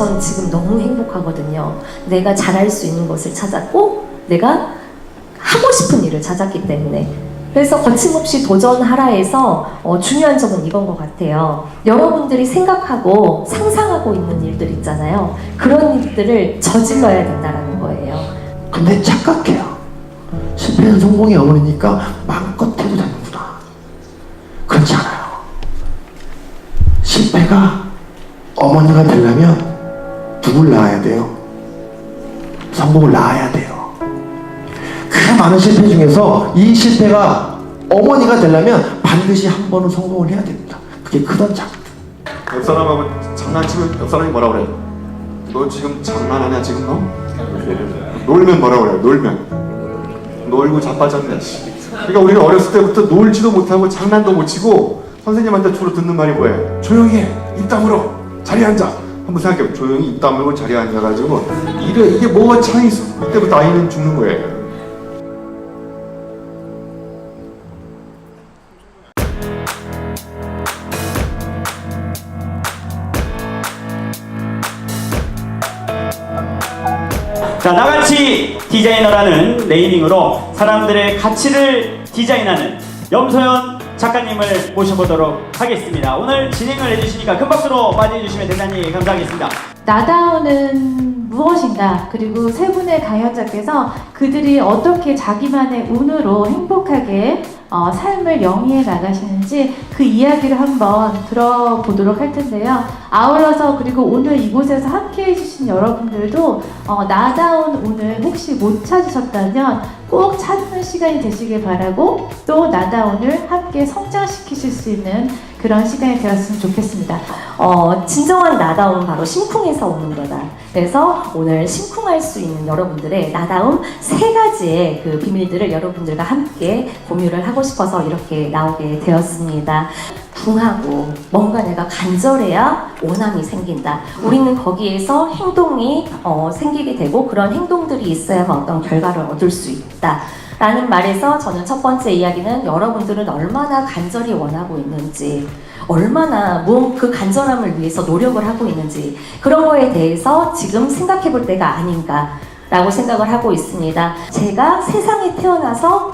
전 지금 너무 행복하거든요. 내가 잘할 수 있는 것을 찾았고, 내가 하고 싶은 일을 찾았기 때문에. 그래서 거침없이 도전하라 해서 어, 중요한 점은 이건 것 같아요. 여러분들이 생각하고 상상하고 있는 일들 있잖아요. 그런 일들을 저질러야 된다는 거예요. 근데 착각해요. 실패는 성공의 어머니니까 마음껏 해도 되는구나. 그렇지 않아요. 실패가 어머니가 되려면 누굴 낳아야 돼요? 성공을 낳아야 돼요. 그 많은 실패 중에서 이 실패가 어머니가 되려면 반드시 한 번은 성공을 해야 됩니다. 그게 크던 작든. 옆 사람하고 장난치면 옆 사람이 뭐라 그래? 너 지금 장난하냐 지금 너? 놀면 뭐라 그래? 놀면 놀고 자빠졌네. 씨. 그러니까 우리는 어렸을 때부터 놀지도 못하고 장난도 못 치고 선생님한테 주로 듣는 말이 뭐예요? 조용히 해. 입 다물어. 자리에 앉아. 한번 생각해봐. 조용히 입 다물고 자리에 앉아가지고 이래 이게 뭐가 차이 있어? 그때부터 아이는 죽는 거예요. 자, 나같이 디자이너라는 네이밍으로 사람들의 가치를 디자인하는 염소연 작가님을 모셔보도록 하겠습니다. 오늘 진행을 해주시니까 큰 박수로 맞이해주시면 대단히 감사하겠습니다. 나다운은 무엇인가 그리고 세 분의 강연자께서 그들이 어떻게 자기만의 운으로 행복하게 어, 삶을 영위해 나가시는지 그 이야기를 한번 들어보도록 할 텐데요. 아울러서 그리고 오늘 이곳에서 함께 해주신 여러분들도 어, 나다운 운을 혹시 못 찾으셨다면 꼭 찾는 시간이 되시길 바라고 또 나다운을 함께 성장시키실 수 있는 그런 시간이 되었으면 좋겠습니다. 어, 진정한 나다움은 바로 심쿵에서 오는 거다. 그래서 오늘 심쿵할 수 있는 여러분들의 나다움 세 가지의 그 비밀들을 여러분들과 함께 공유를 하고 싶어서 이렇게 나오게 되었습니다. 붕하고 뭔가 내가 간절해야 오남이 생긴다. 우리는 거기에서 행동이 어, 생기게 되고 그런 행동들이 있어야만 어떤 결과를 얻을 수 있다. 라는 말에서 저는 첫 번째 이야기는 여러분들은 얼마나 간절히 원하고 있는지, 얼마나 뭐그 간절함을 위해서 노력을 하고 있는지, 그런 거에 대해서 지금 생각해 볼 때가 아닌가 라고 생각을 하고 있습니다. 제가 세상에 태어나서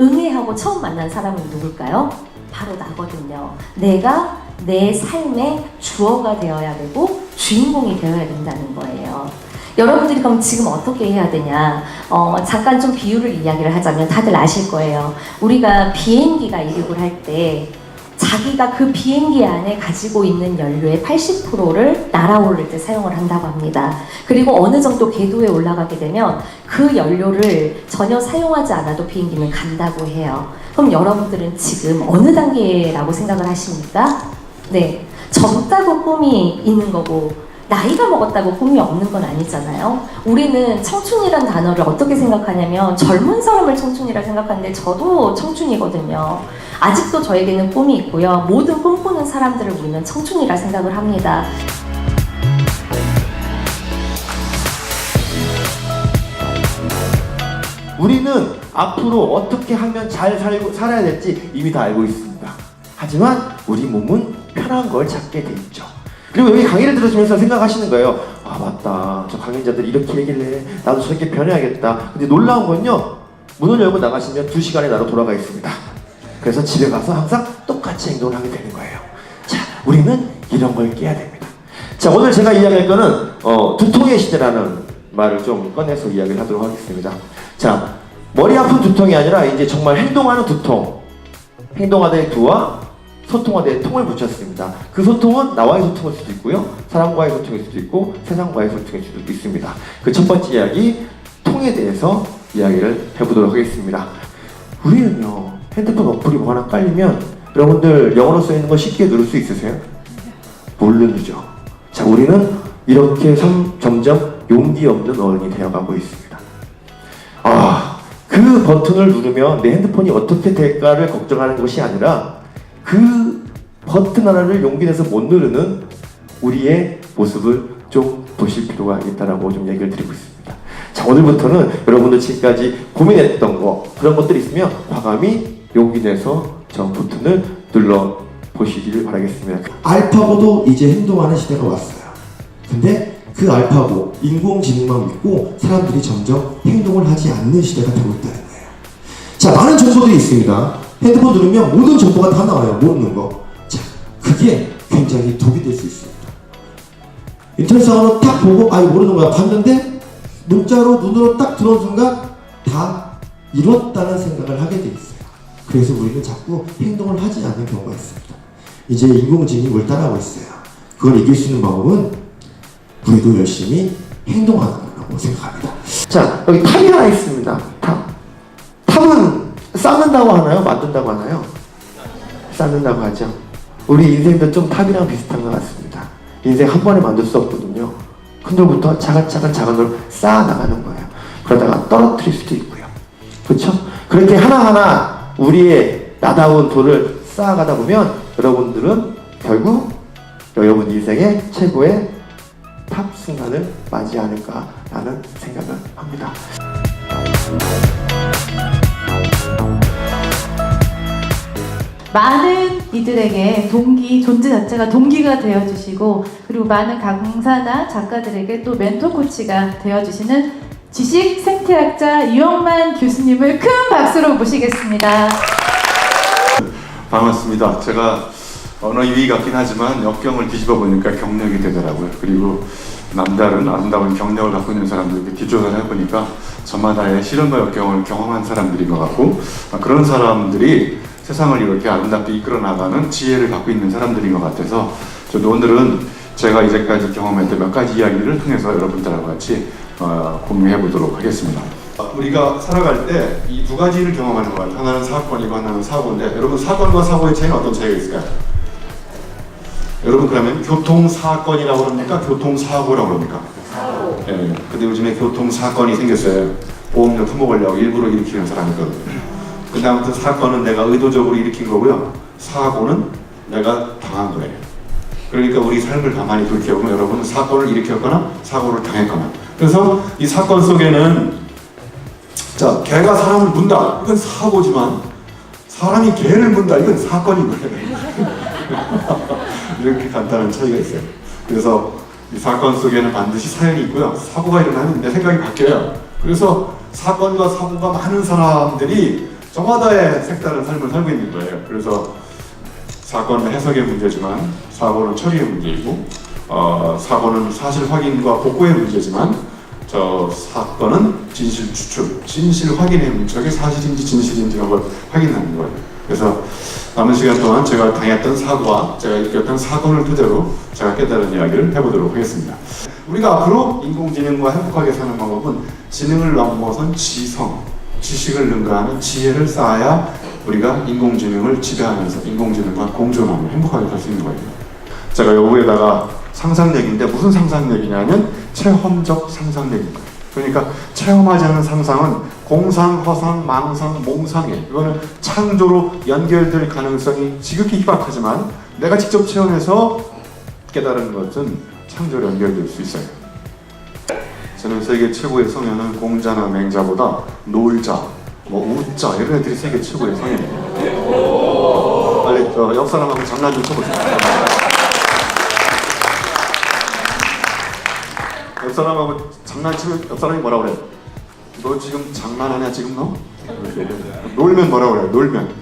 응애하고 처음 만난 사람은 누굴까요? 바로 나거든요. 내가 내 삶의 주어가 되어야 되고 주인공이 되어야 된다는 거예요. 여러분들이 그럼 지금 어떻게 해야 되냐? 어, 잠깐 좀 비유를 이야기를 하자면 다들 아실 거예요. 우리가 비행기가 이륙을 할 때 자기가 그 비행기 안에 가지고 있는 연료의 80%를 날아오를 때 사용을 한다고 합니다. 그리고 어느 정도 궤도에 올라가게 되면 그 연료를 전혀 사용하지 않아도 비행기는 간다고 해요. 그럼 여러분들은 지금 어느 단계라고 생각을 하십니까? 네. 젊다고 꿈이 있는 거고, 나이가 먹었다고 꿈이 없는 건 아니잖아요. 우리는 청춘이란 단어를 어떻게 생각하냐면 젊은 사람을 청춘이라 생각하는데 저도 청춘이거든요. 아직도 저에게는 꿈이 있고요. 모든 꿈꾸는 사람들을 우리는 청춘이라 생각을 합니다. 우리는 앞으로 어떻게 하면 잘 살고 살아야 될지 이미 다 알고 있습니다. 하지만 우리 몸은 편한 걸 찾게 돼 있죠. 그리고 여기 강의를 들으시면서 생각하시는 거예요. 아 맞다. 저 강의자들 이렇게 얘기를 해. 나도 저렇게 변해야겠다. 근데 놀라운 건요. 문을 열고 나가시면 두 시간에 나로 돌아가 있습니다. 그래서 집에 가서 항상 똑같이 행동을 하게 되는 거예요. 자, 우리는 이런 걸 깨야 됩니다. 자, 오늘 제가 이야기할 거는 어, 두통의 시대라는 말을 좀 꺼내서 이야기를 하도록 하겠습니다. 자, 머리 아픈 두통이 아니라 이제 정말 행동하는 두통. 행동하다의 두와 소통하다의 통을 붙였습니다. 그 소통은 나와의 소통일 수도 있고요. 사람과의 소통일 수도 있고 세상과의 소통일 수도 있습니다. 그 첫 번째 이야기 통에 대해서 이야기를 해보도록 하겠습니다. 우리는요 핸드폰 어플이 뭐 하나 깔리면 여러분들 영어로 써 있는 거 쉽게 누를 수 있으세요? 못 누르죠. 자 우리는 이렇게 섬- 점점 용기 없는 어른이 되어가고 있습니다. 아, 그 버튼을 누르면 내 핸드폰이 어떻게 될까를 걱정하는 것이 아니라 그 버튼 하나를 용기 내서 못 누르는 우리의 모습을 좀 보실 필요가 있다라고 좀 얘기를 드리고 있습니다. 자, 오늘부터는 여러분들 지금까지 고민했던 거 그런 것들이 있으면 과감히 용기 내서 저 버튼을 눌러 보시기를 바라겠습니다. 알파고도 이제 행동하는 시대가 왔어요. 근데 그 알파고 인공지능만 믿고 사람들이 점점 행동을 하지 않는 시대가 되고 있다는 거예요. 자, 많은 정보들이 있습니다. 핸드폰 누르면 모든 정보가 다 나와요. 모르는 거. 자, 그게 굉장히 독이 될 수 있습니다. 인터넷 상으로 딱 보고 아 이거 모르는 거야 봤는데 문자로 눈으로 딱 들어온 순간 다 이뤘다는 생각을 하게 돼 있어요. 그래서 우리는 자꾸 행동을 하지 않는 경우가 있습니다. 이제 인공지능이 뭘 따라하고 있어요. 그걸 이길 수 있는 방법은 우리도 열심히 행동하는 거라고 생각합니다. 자, 여기 탑이 하나 있습니다. 쌓는다고 하나요? 만든다고 하나요? 쌓는다고 하죠. 우리 인생도 좀 탑이랑 비슷한 것 같습니다. 인생 한 번에 만들 수 없거든요. 큰 돌부터 차근차근 작은 돌 쌓아 나가는 거예요. 그러다가 떨어뜨릴 수도 있고요. 그렇죠? 그렇게 하나하나 우리의 나다운 돌을 쌓아가다 보면 여러분들은 결국 여러분 인생의 최고의 탑 순간을 맞이 않을까라는 생각을 합니다. 많은 이들에게 동기, 존재 자체가 동기가 되어주시고, 그리고 많은 강사나 작가들에게 또 멘토 코치가 되어주시는 지식 생태학자 이영만 교수님을 큰 박수로 모시겠습니다. 반갑습니다. 제가 언어 유희 같긴 하지만 역경을 뒤집어 보니까 경력이 되더라고요. 그리고 남다른 아름다운 경력을 갖고 있는 사람들에게 뒷조사를 해보니까 저마다의 시련과 역경을 경험한 사람들인 것 같고 아, 그런 사람들이 세상을 이렇게 아름답게 이끌어 나가는 지혜를 갖고 있는 사람들인 것 같아서 저도 오늘은 제가 이제까지 경험했던 몇 가지 이야기를 통해서 여러분들하고 같이 어, 공유해 보도록 하겠습니다. 우리가 살아갈 때 이 두 가지를 경험하는 것 같아요. 하나는 사건이고 하나는 사고인데 여러분 사건과 사고의 차이는 어떤 차이가 있을까요? 여러분 그러면 교통사건이라고 그럽니까? 교통사고라고 그럽니까? 사고. 예, 근데 요즘에 교통사건이 생겼어요. 보험료 터먹으려고 일부러 일으키는 사람이 있거든요. 근데 아무튼 사건은 내가 의도적으로 일으킨 거고요. 사고는 내가 당한 거예요. 그러니까 우리 삶을 가만히 돌이켜보면 여러분은 사건을 일으켰거나 사고를 당했거나 그래서 이 사건 속에는 자 개가 사람을 문다 이건 사고지만 사람이 개를 문다 이건 사건인 거예요. 이렇게 간단한 차이가 있어요. 그래서 이 사건 속에는 반드시 사연이 있고요. 사고가 일어나면 내 생각이 바뀌어요. 그래서 사건과 사고가 많은 사람들이 저마다의 색다른 삶을 살고 있는 거예요. 그래서 사건은 해석의 문제지만 사고는 처리의 문제이고 어, 사고는 사실 확인과 복구의 문제지만 저 사건은 진실 추출, 진실 확인의 문제. 저게 사실인지 진실인지 이런 걸 확인하는 거예요. 그래서 남은 시간 동안 제가 당했던 사고와 제가 이겼던 사건을 토대로 제가 깨달은 이야기를 해보도록 하겠습니다. 우리가 앞으로 인공지능과 행복하게 사는 방법은 지능을 넘어선 지성, 지식을 능가하는 지혜를 쌓아야 우리가 인공지능을 지배하면서 인공지능과 공존하며 행복하게 살 수 있는 거예요. 제가 여기에다가 상상력인데 무슨 상상력이냐면 체험적 상상력입니다. 그러니까 체험하지 않은 상상은 공상, 허상, 망상, 몽상이에요. 이거는 창조로 연결될 가능성이 지극히 희박하지만 내가 직접 체험해서 깨달은 것은 창조로 연결될 수 있어요. 저는 세계 최고의 성현은 공자나 맹자보다 놀자, 뭐 웃자 이런 애들이 세계 최고의 성현이에요. 빨리 저 옆 사람하고 장난 좀 쳐보세요. 옆 사람하고 장난치면 옆 사람이 뭐라 그래? 너 지금 장난하냐 지금 너? 놀면 뭐라 그래? 놀면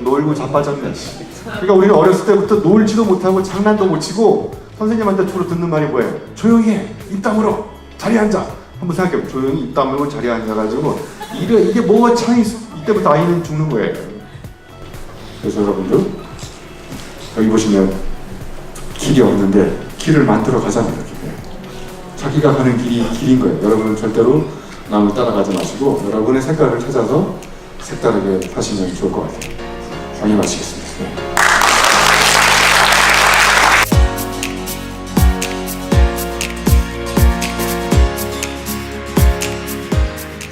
놀고 자빠졌네. 씨. 그러니까 우리가 어렸을 때부터 놀지도 못하고 장난도 못 치고 선생님한테 주로 듣는 말이 뭐예요? 조용히 해. 입 다물어. 자리에 앉아. 한번 생각해 봐. 조용히 입 다물고 자리에 앉아가지고 이게, 이게 뭐가 있어? 이때부터 아이는 죽는 거예요. 그래서 여러분들 여기 보시면 길이 없는데 길을 만들어 가자는 거예요. 자기가 가는 길이 길인 거예요. 여러분은 절대로 남을 따라가지 마시고 여러분의 색깔을 찾아서 색다르게 하시면 좋을 것 같아요. 강의 마치겠습니다.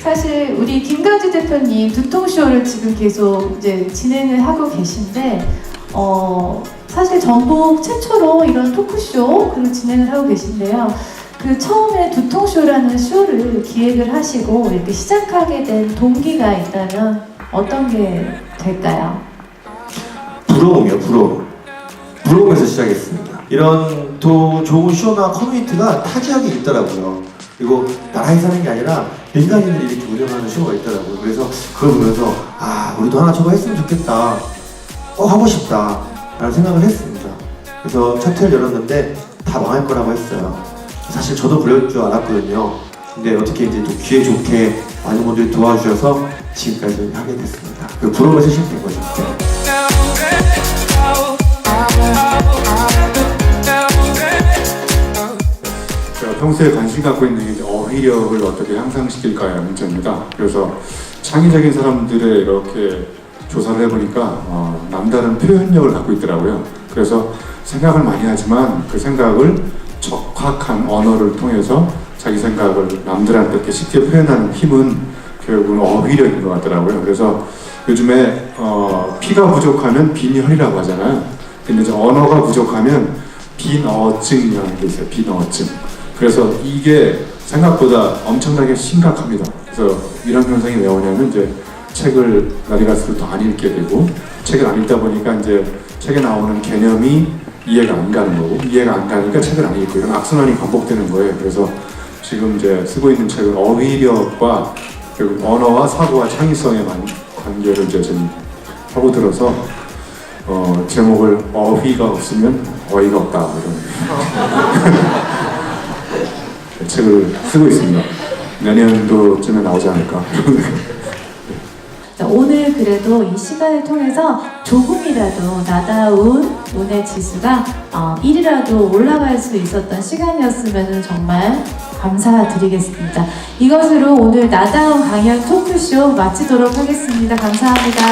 사실 우리 김강지 대표님 두통쇼를 지금 계속 이제 진행을 하고 계신데 어 사실 전국 최초로 이런 토크쇼 그리고 진행을 하고 계신데요. 그 처음에 두통쇼라는 쇼를 기획을 하시고 이렇게 시작하게 된 동기가 있다면 어떤 게 될까요? 부러움이요, 부러움. 부러움에서 시작했습니다. 이런 또 좋은 쇼나 커뮤니티가 타 지역에 있더라고요. 그리고 나라에 사는 게 아니라 민간인들이 이렇게 운영하는 쇼가 있더라고요. 그래서 그걸 보면서 아 우리도 하나 저거 했으면 좋겠다. 꼭 하고 싶다. 라는 생각을 했습니다. 그래서 차트를 열었는데 다 망할 거라고 했어요. 사실 저도 그럴 줄 알았거든요. 근데 어떻게 이제 또 기회 좋게 많은 분들이 도와주셔서 지금까지 하게 됐습니다. 그 부러움에서 시작된 거죠. 제가 평소에 관심 갖고 있는 어휘력을 어떻게 향상시킬까의 문제입니다. 그래서 창의적인 사람들의 이렇게 조사를 해보니까 어, 남다른 표현력을 갖고 있더라고요. 그래서 생각을 많이 하지만 그 생각을 적확한 언어를 통해서 자기 생각을 남들한테 이렇게 쉽게 표현하는 힘은 결국은 어휘력인 것 같더라고요. 그래서 요즘에 어, 피가 부족하면 빈혈이라고 하잖아요. 근데 이제 언어가 부족하면 빈어증이라는 게 있어요. 빈어증. 그래서 이게 생각보다 엄청나게 심각합니다. 그래서 이런 현상이 왜 오냐면 이제 책을 날이 갈수록 더 안 읽게 되고 책을 안 읽다 보니까 이제 책에 나오는 개념이 이해가 안 가는 거고 이해가 안 가니까 책을 안 읽고 이런 악순환이 반복되는 거예요. 그래서 지금 이제 쓰고 있는 책은 어휘력과 결국 언어와 사고와 창의성의 만- 관계를 이제 좀 하고 들어서 어, 제목을 어휘가 없으면 어이가 없다 뭐 이런 책을 쓰고 있습니다. 내년도쯤에 나오지 않을까. 자, 오늘 그래도 이 시간을 통해서 조금이라도 나다운 운의 지수가 어, 1이라도 올라갈 수 있었던 시간이었으면 정말 감사드리겠습니다. 이것으로 오늘 나다운 강연 토크쇼 마치도록 하겠습니다. 감사합니다.